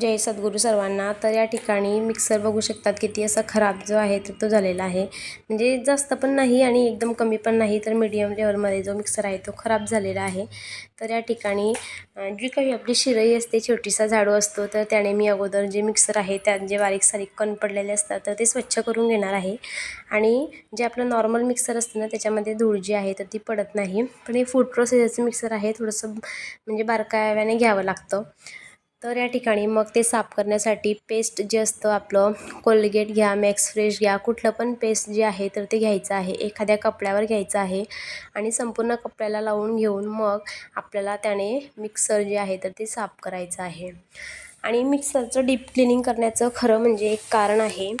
जय सद्गुरू सर्वांना. तर या ठिकाणी मिक्सर बघू शकतात किती असा खराब जो आहे तर तो झालेला आहे. म्हणजे जास्त पण नाही आणि एकदम कमी पण नाही तर मीडियम लेवलमध्ये जो मिक्सर आहे तो खराब झालेला आहे. तर या ठिकाणी जी काही आपली शिरई असते छोटीसा झाडू असतो तर त्याने मी अगोदर जे मिक्सर आहे त्यात जे बारीक सारीक कण पडलेले असतात तर ते स्वच्छ करून घेणार आहे. आणि जे आपलं नॉर्मल मिक्सर असतं ना त्याच्यामध्ये धूळ जी आहे तर ती पडत नाही. पण हे फूड प्रोसेसरचं मिक्सर आहे थोडंसं म्हणजे बारकाव्याने घ्यावं लागतं. तर या ठिकाणी मग ते साफ करण्यासाठी पेस्ट जे असतं आपलं कोलगेट घ्या मॅक्स फ्रेश घ्या कुठलं पण पेस्ट जे आहे तर ते घ्यायचं आहे. एखाद्या कपड्यावर घ्यायचं आहे आणि संपूर्ण कपड्याला लावून घेऊन मग आपल्याला त्याने मिक्सर जे आहे तर ते साफ करायचं आहे. आणि मिक्सरचं डीप क्लिनिंग करण्याचं खरं म्हणजे एक कारण आहे.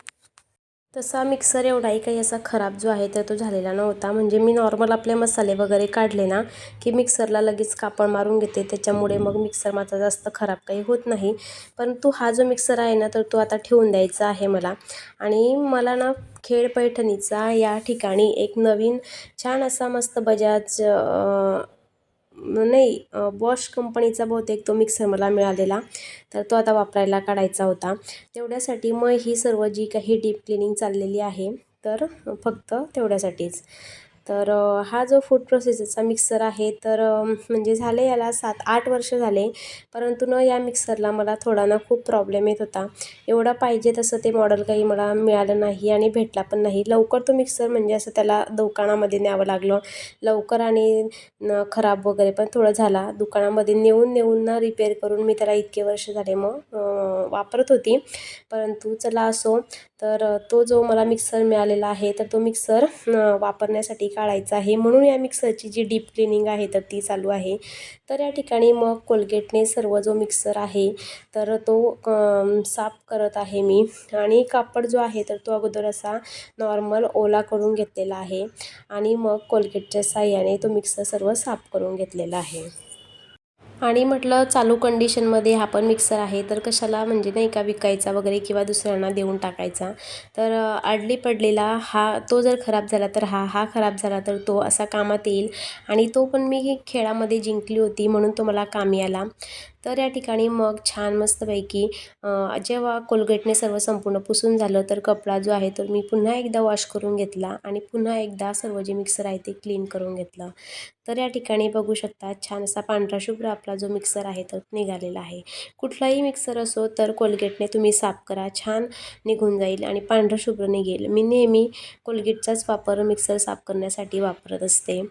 तसा मिक्सर एवढाही काही असा खराब जो आहे तर तो झालेला नव्हता. म्हणजे मी नॉर्मल आपले मसाले वगैरे काढले ना की मिक्सरला लगेच कापड मारून घेते. त्याच्यामुळे मग मिक्सर माझा जास्त खराब काही होत नाही. परंतु हा जो मिक्सर आहे ना तर तो आता ठेवून द्यायचा आहे मला. आणि मला ना खेड पैठणीचा या ठिकाणी एक नवीन छान असा मस्त बजाज नाही बॉश कंपनीचा बहुतेक तो मिक्सर मला मिळालेला. तर तो आता वापरायला काढायचा होता. तेवढ्यासाठी मग ही सर्व जी काही डीप क्लिनिंग चाललेली आहे तर फक्त तेवढ्यासाठीच. तर हा जो फूड प्रोसेसरचा मिक्सर आहे तर म्हणजे झाले याला सात आठ वर्ष झाले. परंतु न या मिक्सरला मला थोडा ना खूप प्रॉब्लेम येत होता. एवढा पाहिजे तसं ते मॉडेल काही मला मिळालं नाही आणि भेटला पण नाही. लवकर तो मिक्सर म्हणजे असं त्याला दुकानामध्ये न्यावं लागलं. लवकर आणि न खराब वगैरे पण थोडं झाला. दुकानामध्ये नेऊन नेऊन ना रिपेअर करून मी त्याला इतके वर्ष झाले मग वापरत होती. परंतु चला असो तर तो जो मला मिक्सर मिळालेला आहे तर तो मिक्सर वापरण्यासाठी काढायचं आहे. म्हणून या मिक्सरची जी डीप क्लिनिंग आहे तर ती चालू आहे. तर या ठिकाणी मग कोलगेटने सर्व जो मिक्सर आहे तर तो साफ करत आहे मी. आणि कापड जो आहे तर तो अगोदर असा नॉर्मल ओला करून घेतलेला आहे. आणि मग कोलगेटच्या साह्याने तो मिक्सर सर्व साफ करून घेतलेला आहे. आणि म्हटलं चालू कंडिशनमध्ये हा पण मिक्सर आहे तर कशाला म्हणजे नाही का विकायचा वगैरे किंवा दुसऱ्यांना देऊन टाकायचा. तर आडली पडलेला हा तो जर खराब झाला तर हा हा खराब झाला तर तो असा कामात येईल. आणि तो पण मी खेळामध्ये जिंकली होती म्हणून तो मला कामी आला तर या ठिकाणी मग छान मस्तपैकी जेव्हा कोलगेटने सर्व संपूर्ण पुसून झालं तर कपडा जो आहे तर मी पुन्हा एकदा वॉश करून घेतला आणि पुन्हा एकदा सर्व जे मिक्सर आहे ते क्लीन करून घेतलं. तर या ठिकाणी बघू शकता छान असा पांढरा शुभ्र आपला जो मिक्सर आहे तो निघालेला आहे. कुठलाही मिक्सर असो तर कोलगेटने तुम्ही साफ करा छान निघून जाईल आणि पांढरं शुभ्र निघेल. मी नेहमी कोलगेटचाच वापर मिक्सर साफ करण्यासाठी वापरत असते.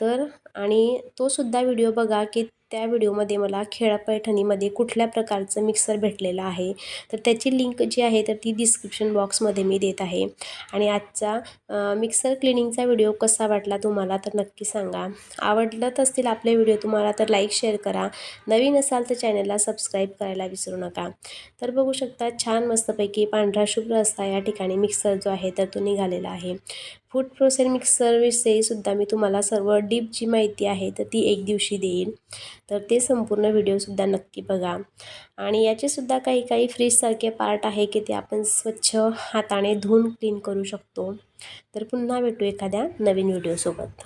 तर आणि तो सुद्धा व्हिडिओ बघा की त्या व्हिडिओमध्ये मला खेळा पैठणीमध्ये कुठल्या प्रकारचं मिक्सर भेटलेलं आहे तर त्याची लिंक जी आहे तर ती डिस्क्रिप्शन बॉक्समध्ये मी देत आहे. आणि आजचा मिक्सर क्लिनिंगचा व्हिडिओ कसा वाटला तुम्हाला तर नक्की सांगा. आवडलंच असतील आपले व्हिडिओ तुम्हाला तर लाईक शेअर करा. नवीन असाल तर चॅनलला सबस्क्राईब करायला विसरू नका. तर बघू शकता छान मस्तपैकी पांढरा शुभ्र असता या ठिकाणी मिक्सर जो आहे तर तो निघालेला आहे. फूड प्रोसेस मिक्सरविषयीसुद्धा मी तुम्हाला सर्व डीप जी माहिती आहे तर ती एक दिवशी देईन. तर ते संपूर्ण व्हिडिओसुद्धा नक्की बघा. आणि याचेसुद्धा काही काही फ्रीजसारखे पार्ट आहे की ते आपण स्वच्छ हाताने धुवून क्लीन करू शकतो. तर पुन्हा भेटू एखाद्या नवीन व्हिडिओसोबत